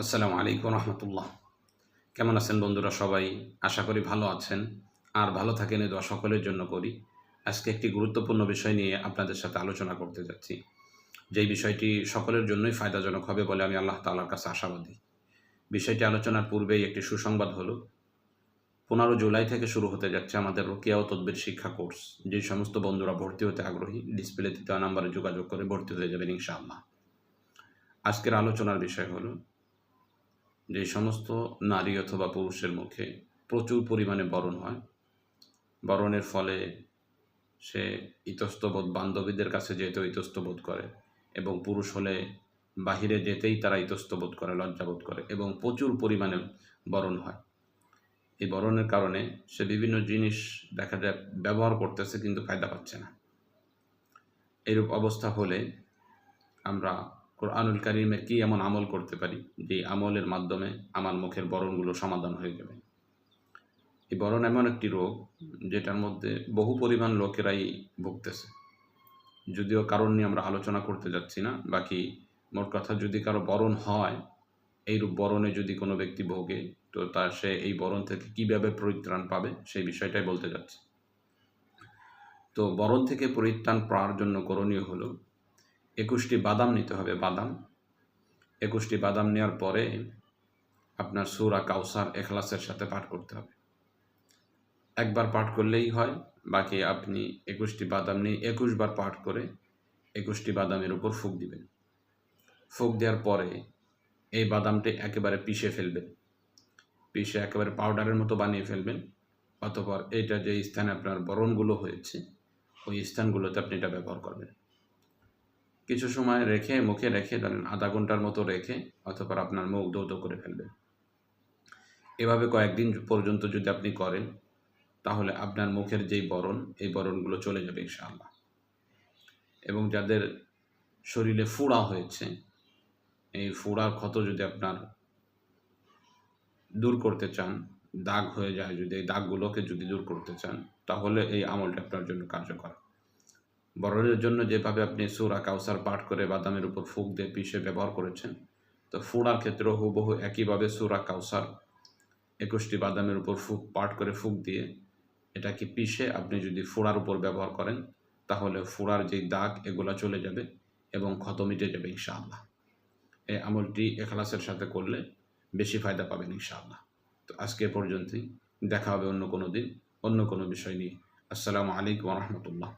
আসসালামু আলাইকুম রহমতুল্লাহ। কেমন আছেন বন্ধুরা সবাই? আশা করি ভালো আছেন। আর ভালো থাকেন, এই দোয়া সকলের জন্য করি। আজকে একটি গুরুত্বপূর্ণ বিষয় নিয়ে আপনাদের সাথে আলোচনা করতে যাচ্ছি। যেই বিষয়টি সকলের জন্যই ফায়দাজনক হবে বলে আমি আল্লাহ তালার কাছে আশাবাদী। বিষয়টি আলোচনার পূর্বেই একটি সুসংবাদ হলো। পনেরো জুলাই থেকে শুরু হতে যাচ্ছে আমাদের রোকিয়া ও তদ্বির শিক্ষা কোর্স। যে সমস্ত বন্ধুরা ভর্তি হতে আগ্রহী, ডিসপ্লেতে দেওয়া নাম্বারে যোগাযোগ করে ভর্তি হয়ে যাবেন ইনশাআল্লাহ। আজকের আলোচনার বিষয় হলো যে সমস্ত নারী অথবা পুরুষের মুখে প্রচুর পরিমাণে বরণ হয়। বরণের ফলে সে ইতস্তবোধ, বান্ধবীদের কাছে যেতে ইতস্তবোধ করে এবং পুরুষ হলে বাহিরে যেতেই তারা ইতস্তবোধ করে, লজ্জাবোধ করে এবং প্রচুর পরিমাণে বরণ হয়। এই বরণের কারণে সে বিভিন্ন জিনিস দেখা যায়, ব্যবহার করতেছে কিন্তু ফায়দা পাচ্ছে না। এরূপ অবস্থা হলে আমরা কোরআনুল কারিমে কি এমন আমল করতে পারি যে আমলের মাধ্যমে আমার মুখের বরণগুলো সমাধান হয়ে যাবে? এই বরণ এমন একটি রোগ যেটার মধ্যে বহু পরিমাণ লোকেরাই ভুগতেছে। যদিও কারণ নিয়ে আমরা আলোচনা করতে যাচ্ছি না, বাকি মোট কথা যদি কারও বরণ হয়, এইরূপ বরণে যদি কোনো ব্যক্তি ভোগে, তো তার সে এই বরণ থেকে কীভাবে পরিত্রাণ পাবে সেই বিষয়টাই বলতে যাচ্ছে। তো বরণ থেকে পরিত্রাণ পাওয়ার জন্য করণীয় হলো একুশটি বাদাম নিতে হবে, বাদাম। একুশটি বাদাম নেওয়ার পরে আপনার সুরা কাউসার এখলাসের সাথে পাঠ করতে হবে। একবার পাঠ করলেই হয়, বাকি আপনি একুশটি বাদাম নিয়ে একুশবার পাঠ করে একুশটি বাদামের উপর ফুক দিবেন। ফুক দেওয়ার পরে এই বাদামটি একেবারে পিষে ফেলবেন। পিষে একেবারে পাউডারের মতো বানিয়ে ফেলবেন, অতপর এটা যে স্থানে আপনার বরণগুলো হয়েছে, ওই স্থানগুলোতে আপনি এটা ব্যবহার করবেন। কিছু সময় রেখে মুখে রেখে ধরেন আধা ঘণ্টার মতো রেখে অথবা আপনার মুখ দৌত করে ফেলবেন। এভাবে কয়েকদিন পর্যন্ত যদি আপনি করেন, তাহলে আপনার মুখের যেই বরণ, এই বরণগুলো চলে যাবে ইনশাআল্লাহ। এবং যাদের শরীরে ফুড়া হয়েছে, এই ফুড়ার ক্ষত যদি আপনার দূর করতে চান, দাগ হয়ে যায় যদি, এই দাগগুলোকে যদি দূর করতে চান, তাহলে এই আমলটা আপনার জন্য কার্যকর। বরণের জন্য যেভাবে আপনি সুরা কাউসার পাঠ করে বাদামের উপর ফুক দিয়ে পিষে ব্যবহার করেছেন, তো ফুড়ার ক্ষেত্রেও হুবহু একইভাবে সুরা কাউসার একুশটি বাদামের উপর ফুক পাঠ করে ফুক দিয়ে এটাকে পিষে আপনি যদি ফোড়ার উপর ব্যবহার করেন, তাহলে ফোড়ার যেই দাগ, এগুলা চলে যাবে এবং ক্ষত মিটে যাবে ইনশাআল্লাহ। এই আমলটি এখলাসের সাথে করলে বেশি ফায়দা পাবেন ইনশাআল্লাহ। তো আজকে পর্যন্তই, দেখা হবে অন্য কোনো দিন, অন্য কোনো বিষয় নিয়ে। আসসালামু আলাইকুম রহমতুল্লাহ।